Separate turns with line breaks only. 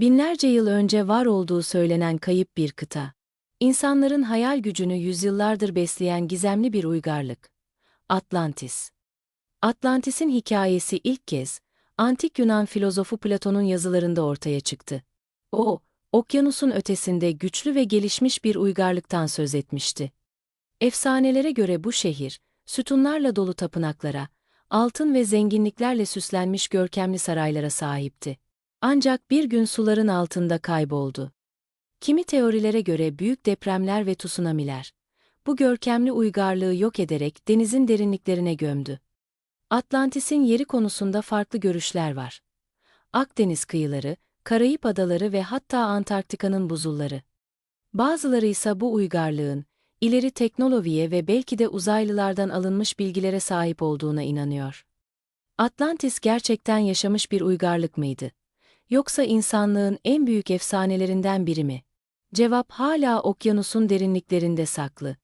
Binlerce yıl önce var olduğu söylenen kayıp bir kıta. İnsanların hayal gücünü yüzyıllardır besleyen gizemli bir uygarlık. Atlantis. Atlantis'in hikayesi ilk kez, antik Yunan filozofu Platon'un yazılarında ortaya çıktı. O, okyanusun ötesinde güçlü ve gelişmiş bir uygarlıktan söz etmişti. Efsanelere göre bu şehir, sütunlarla dolu tapınaklara, altın ve zenginliklerle süslenmiş görkemli saraylara sahipti. Ancak bir gün suların altında kayboldu. Kimi teorilere göre büyük depremler ve tsunamiler, bu görkemli uygarlığı yok ederek denizin derinliklerine gömdü. Atlantis'in yeri konusunda farklı görüşler var. Akdeniz kıyıları, Karayip adaları ve hatta Antarktika'nın buzulları. Bazıları ise bu uygarlığın, ileri teknolojiye ve belki de uzaylılardan alınmış bilgilere sahip olduğuna inanıyor. Atlantis gerçekten yaşamış bir uygarlık mıydı? Yoksa insanlığın en büyük efsanelerinden biri mi? Cevap hala okyanusun derinliklerinde saklı.